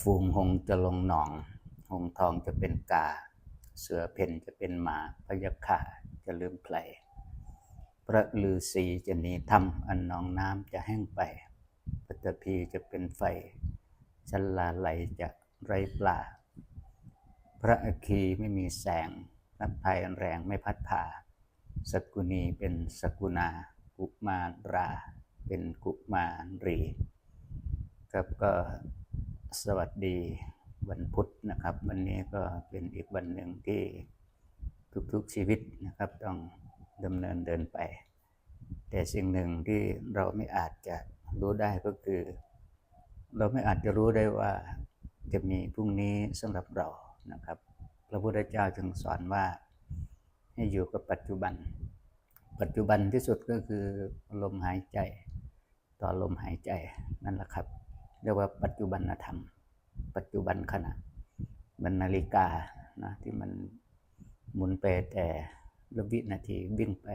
ฝูงหงจะลงหนอง หงทองจะเป็นกา เสือเพ่นจะเป็นหมาพยัคฆาจะลืมไพลพระฤาษีจะหนีถ้ำอันนองน้ำจะแห้งไปปฐพีจะเป็นไฟชันลาไหลจะไร้ปลา พระอคีไม่มีแสงน้ำพายอันแรงไม่พัดผ่าสกุณีเป็นสกุณากุมารา เป็นกุมารีครับก็ สวัสดีวันพุธนะครับ วันนี้ก็เป็นอีกวันหนึ่งที่ทุกๆชีวิตนะครับ ต้องดำเนินเดินไป แต่สิ่งหนึ่งที่เราไม่อาจจะรู้ได้ก็คือ เราไม่อาจจะรู้ได้ว่าจะมีพรุ่งนี้สำหรับเรานะครับ พระพุทธเจ้าจึงสอนว่าให้อยู่กับปัจจุบัน ปัจจุบันที่สุดก็คือลมหายใจ ต่อลมหายใจนั่นแหละครับ เรียกว่าปัจจุบันธรรม ปัจจุบันขณะมันนาฬิกานะที่มันหมุนไปแต่ละวินาทีวิ่งไป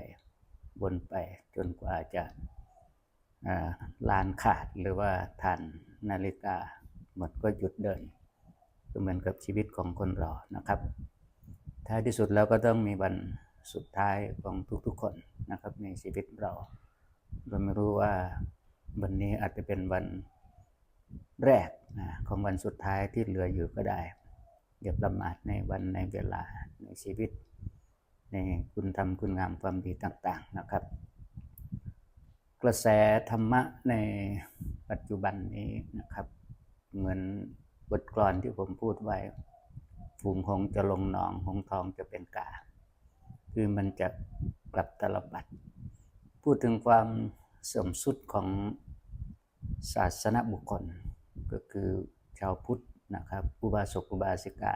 วนไปจนกว่าจะาลานขาดหรือว่าทานนาฬิกาหมดก็หยุดเดินก็เหมือนกับชีวิตของคนเรานะครับ ท้ายที่สุดแล้วก็ต้องมีวันสุดท้ายของทุกๆคนนะครับในชีวิตเรา เราไม่รู้ว่าวันนี้อาจจะเป็นวัน แรกนะของวันสุดท้ายที่เหลืออยู่ก็ได้ อย่าประมาทในวันในเวลาในชีวิต ในคุณทำคุณงามความดีต่างๆนะครับ กระแสธรรมะในปัจจุบันนี้นะครับ เหมือนบทกลอนที่ผมพูดไว้ฝูงหงจะลงหนองหงทองจะเป็นกา คือมันจะกลับตลบัด พูดถึงความเสื่อมสุดของ ศาสนบุคคล ก็คือชาวพุทธนะครับอุบาสกอุบาสิกา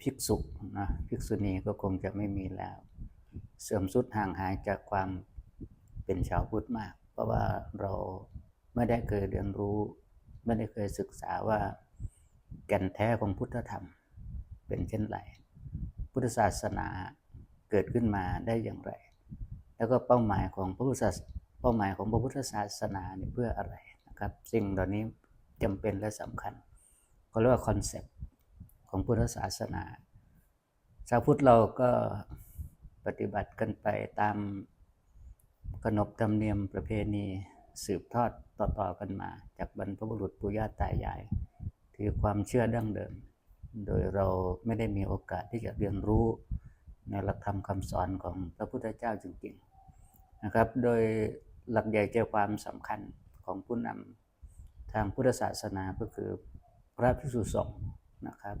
ภิกษุนะภิกษุณีก็คงจะไม่มีแล้ว เสื่อมสุดห่างหายจากความเป็นชาวพุทธมาก เพราะว่าเราไม่ได้เคยเรียนรู้ ไม่ได้เคยศึกษาว่าแก่นแท้ของพุทธธรรมเป็นเช่นไร พุทธศาสนาเกิดขึ้นมาได้อย่างไร แล้วก็เป้าหมายของพระพุทธศาส เป้าหมายของพระพุทธศาสนาเนี่ยเพื่ออะไรนะครับ สิ่งเหล่านี้จำเป็นและสำคัญก็เรียกว่าคอนเซปต์ของพุทธศาสนาชาวพุทธเราก็ปฏิบัติกันไปตามขนบธรรมเนียมประเพณีสืบทอดต่อๆกันมา จากบรรพบุรุษปู่ย่าตายาย ถือความเชื่อดั้งเดิม โดยเราไม่ได้มีโอกาสที่จะเรียนรู้ในหลักธรรมคำสอนของพระพุทธเจ้าจริงๆนะครับ โดย หลักใหญ่ใจความสำคัญของผู้นำทางพุทธศาสนาก็คือพระภิกษุสงฆ์นะครับ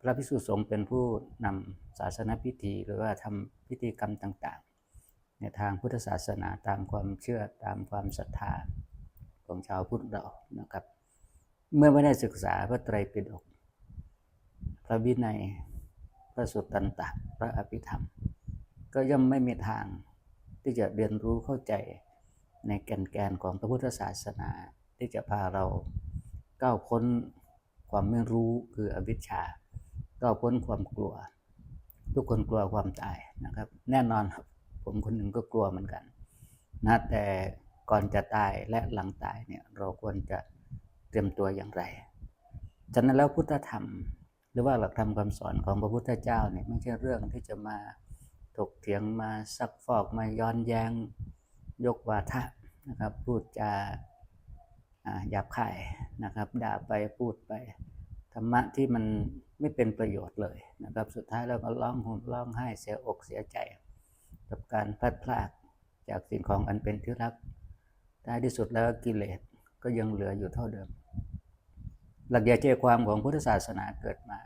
พระภิกษุสงฆ์เป็นผู้นำศาสนพิธีหรือว่าทำพิธีกรรมต่างๆ ในทางพุทธศาสนาตามความเชื่อตามความศรัทธาของชาวพุทธเรานะครับ เมื่อไม่ได้ศึกษาพระไตรปิฎกพระวินัยพระสุตตันตะพระอภิธรรม ก็ย่อมไม่มีทาง ที่จะเรียนรู้เข้าใจในแก่นแกนของพระพุทธศาสนา ที่จะพาเราก้าวพ้นความไม่รู้คืออวิชชาก้าวพ้นความกลัว ทุกคนกลัวความตายนะครับ แน่นอนครับผมคนหนึ่งก็กลัวเหมือนกันนะแต่ก่อนจะตายและหลังตายเนี่ยเราควรจะเตรียมตัวอย่างไรฉะนั้นแล้วพุทธธรรม หรือว่าหลักธรรมคำสอนของพระพุทธเจ้าเนี่ยไม่ใช่เรื่องที่จะมา ถกเถียงมาซักฟอกมาย้อนแย้งยกวาทะนะครับ พูดจาหยาบคายนะครับ ด่าไปพูดไปธรรมะที่มันไม่เป็นประโยชน์เลยนะครับ สุดท้ายเราก็ร้องห่มร้องไห้เสียอกเสียใจ กับการพลัดพรากจากสิ่งของอันเป็นที่รักท้ายที่สุดแล้วกิเลสก็ยังเหลืออยู่เท่าเดิม หลักใหญ่ใจความของพุทธศาสนาเกิดมา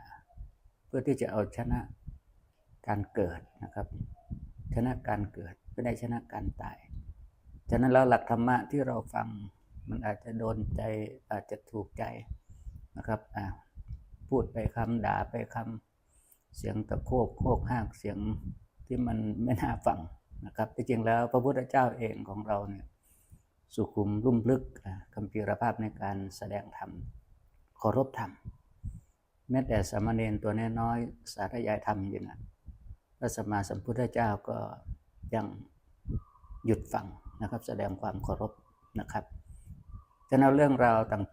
เพื่อที่จะเอาชนะ การเกิดนะครับ ชนะการเกิดไม่ได้ชนะการตาย ฉะนั้นแล้วหลักธรรมะที่เราฟังมันอาจจะโดนใจอาจจะถูกใจนะครับอ่าพูดไปคำด่าไปคำเสียงตะโคกโคกห้างเสียงที่มันไม่น่าฟังนะครับที่จริงแล้วพระพุทธเจ้าเองของเราเนี่ยสุขุมลุ่มลึกคำพีรภาพในการแสดงธรรมเคารพธรรมแม้แต่สามเณรตัวน้อยๆสาธยายธรรมอยู่นะ พระสัมมาสัมพุทธเจ้าก็ยังหยุดฟังนะครับ แสดงความเคารพนะครับจะเอาเรื่องราวต่าง